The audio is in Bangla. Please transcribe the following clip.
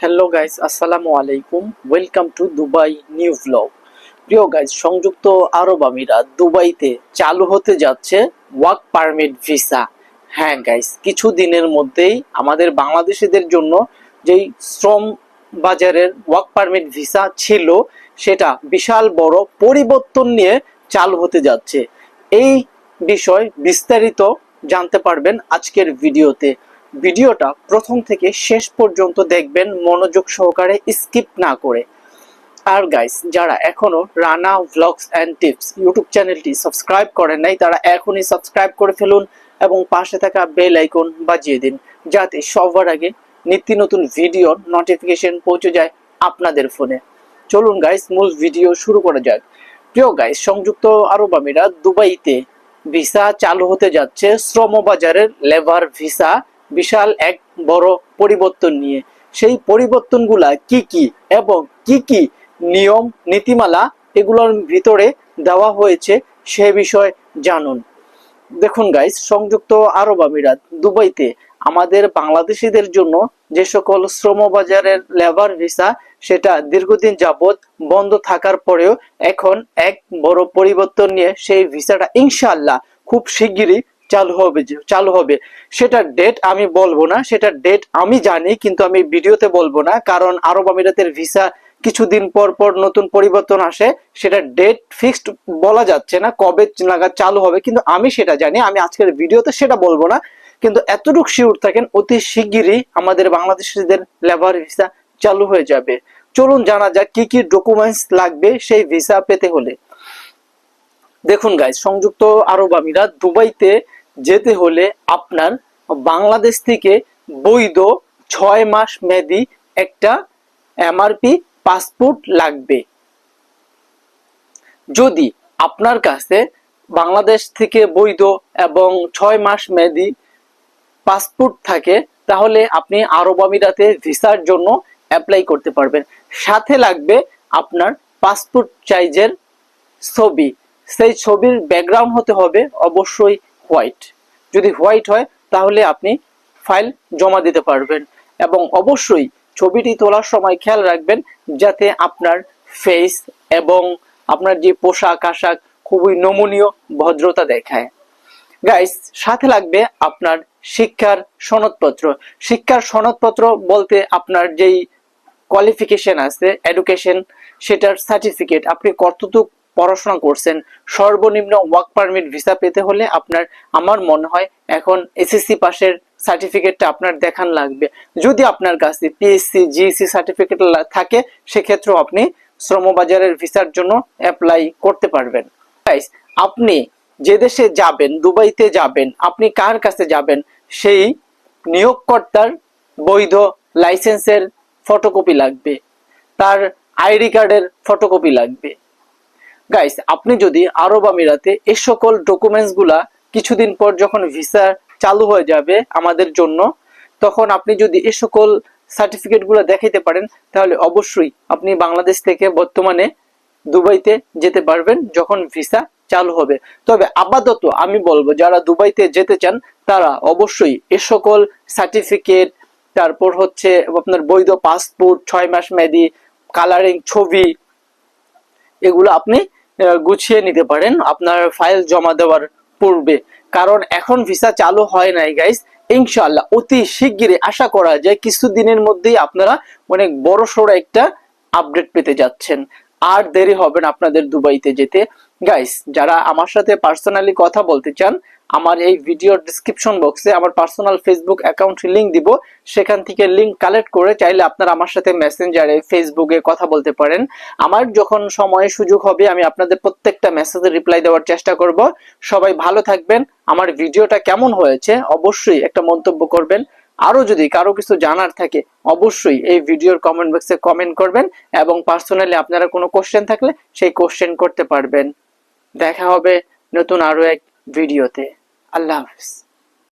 হ্যালো গাইস আসসালামু আলাইকুম welcome to Dubai new vlog প্রিয় গাইস সংযুক্ত আরব আমিরাত দুবাইতে চালু হতে যাচ্ছে ওয়ার্ক পারমিট ভিসা হ্যাঁ গাইস কিছু দিনের মধ্যেই আমাদের বাংলাদেশিদের জন্য যেই শ্রম বাজারের ওয়ার্ক পারমিট ভিসা ছিল, সেটা বিশাল বড় পরিবর্তন নিয়ে চালু হতে যাচ্ছে। এই বিষয় বিস্তারিত জানতে পারবেন আজকের ভিডিওতে। ভিডিওটা প্রথম থেকে শেষ পর্যন্ত দেখবেন, মনোযোগ সহকারে স্কিপ না করে। আর গাইস যারা এখনও Rana vlogs and tips YouTube চ্যানেলটি সাবস্ক্রাইব করেন নাই, তারা এখনই সাবস্ক্রাইব করে ফেলুন এবং পাশে থাকা বেল আইকন বাজিয়ে দিন, যাতে সবার আগে নিত্য নতুন ভিডিওর নোটিফিকেশন পৌঁছে যায় আপনাদের ফোনে চলুন গাইস মূল ভিডিও শুরু করা যাক। প্রিয় গাইস সংযুক্ত আরব আমিরাত দুবাইতে ভিসা চালু হতে যাচ্ছে শ্রমবাজারের লেবার ভিসা বিশাল এক বড় পরিবর্তন নিয়ে। সেই পরিবর্তনগুলা কি কি এবং কি কি নিয়ম, নীতিমালা এগুলোর ভিতরে দেওয়া হয়েছে সে বিষয়ে জানুন। দেখুন গাইস সংযুক্ত আরব আমিরাত, দুবাইতে আমাদের বাংলাদেশিদের জন্য যে সকল শ্রমবাজারের লেবার ভিসা সেটা দীর্ঘদিন যাবৎ বন্ধ থাকার পরেও এখন এক বড় পরিবর্তন নিয়ে সেই ভিসাটা ইনশাআল্লাহ খুব শিগগিরই চালু হবে চালু হবে। সেটা ডেট আমি বলব না সেটা ডেট আমি জানি, কিন্তু আমি ভিডিওতে বলব না, কারণ আরব আমিরাতের ভিসা কিছুদিন পর পর নতুন পরিবর্তন আসে সেটা ডেট ফিক্সড বলা যাচ্ছে না, কবে নাগাদ চালু হবে, কিন্তু আমি সেটা জানি, আমি আজকের ভিডিওতে সেটা বলব না। কিন্তু এতটুকু শিওর থাকেন, অতি শিগগিরই আমাদের বাংলাদেশিদের লেবার ভিসা চালু হয়ে যাবে। চলুন জানা যাক কি কি ডকুমেন্টস লাগবে সেই ভিসা পেতে হলে। দেখুন গাইজ সংযুক্ত আরব আমিরাত দুবাইতে যেতে হলে আপনার বাংলাদেশ থেকে বৈধ ছয় মাস মেয়াদি একটা এমআরপি পাসপোর্ট লাগবে। যদি আপনার কাছে বাংলাদেশ থেকে বৈধ এবং ছয় মাস মেয়াদি পাসপোর্ট থাকে, তাহলে আপনি আরব আমিরাতে ভিসার জন্য অ্যাপ্লাই করতে পারবেন। সাথে লাগবে আপনার পাসপোর্ট সাইজের ছবি। সেই ছবির ব্যাকগ্রাউন্ড হতে হবে অবশ্যই হোয়াইট যদি হোয়াইট হয়, তাহলে আপনি ফাইল জমা দিতে পারবেন এবং অবশ্যই ছবিটি তোলার সময় খেয়াল রাখবেন যাতে আপনার ফেস এবং আপনার যে পোশাক আশাক খুবই নমনীয় ভদ্রতা দেখায়। গাইস সাথে লাগবে আপনার শিক্ষার সনদপত্র। শিক্ষার সনদপত্র বলতে আপনার যেই কোয়ালিফিকেশন আছে এডুকেশন সেটার সার্টিফিকেট আপনি কতটুকু পড়াশোনা করছেন, সর্বনিম্ন ওয়ার্ক পারমিট ভিসা পেতে হলে আপনার, আমার মনে হয় এখন এসএসসি পাশের সার্টিফিকেটটা আপনার দেখান লাগবে। যদি আপনার কাছে পিএসসি জিএসসি সার্টিফিকেট থাকে, সেক্ষেত্রেও আপনি শ্রমবাজারের ভিসার জন্য অ্যাপ্লাই করতে পারবেন। আপনি যে দেশে যাবেন, দুবাইতে যাবেন, আপনি কার কাছে যাবেন, সেই নিয়োগকর্তার বৈধ লাইসেন্সের ফটোকপি লাগবে। তার আইডি কার্ডের ফটোকপি লাগবে। গাইস আপনি যদি আরব আমিরাতে এ সকল ডকুমেন্টসগুলা কিছুদিন পর যখন ভিসা চালু হয়ে যাবে আমাদের জন্য, তখন আপনি যদি এ সকল সার্টিফিকেটগুলো দেখাইতে পারেন, তাহলে অবশ্যই আপনি বাংলাদেশ থেকে বর্তমানে দুবাইতে যেতে পারবেন যখন ভিসা চালু হবে। তবে আপাতত আমি বলব, যারা দুবাইতে যেতে চান, তারা অবশ্যই এ সকল সার্টিফিকেট তারপর হচ্ছে আপনার বৈধ পাসপোর্ট ছয় মাস মেয়াদি কালারিং ছবি, এগুলো আপনি গুছিয়ে নিতে পারেন আপনার ফাইল জমা দেওয়ার পূর্বে। কারণ এখন ভিসা চালু হয় নাই গাইস ইনশাআল্লাহ, অতি শিগগিরই আশা করা যায়, কিছুদিনের মধ্যেই আপনারা অনেক বড় সড়ো একটা আপডেট পেতে যাচ্ছেন। আর দেরি হবে না আপনাদের দুবাইতে যেতে। গাইস যারা আমার সাথে পার্সোনালি কথা বলতে চান, আমার এই ভিডিওর ডিসক্রিপশন বক্সে আমার পার্সোনাল ফেসবুক অ্যাকাউন্ট লিংক দিব। সেখান থেকে লিংক কালেক্ট করে চাইলে আপনারা আমার সাথে মেসেঞ্জারে ফেসবুকে কথা বলতে পারেন। আমার যখন সময় সুযোগ হবে, আমি আপনাদের প্রত্যেকটা মেসেজের রিপ্লাই দেওয়ার চেষ্টা করব। সবাই ভালো থাকবেন। আমার ভিডিওটা কেমন হয়েছে, অবশ্যই একটা মন্তব্য করবেন। আরও যদি কারও কিছু জানার থাকে, অবশ্যই এই ভিডিওর কমেন্ট বক্সে কমেন্ট করবেন এবং পার্সোনালি আপনারা কোনো কোশ্চেন থাকলে সেই কোশ্চেন করতে পারবেন। দেখা হবে নতুন আরও এক ভিডিওতে। আল্লাহ হাফিজ।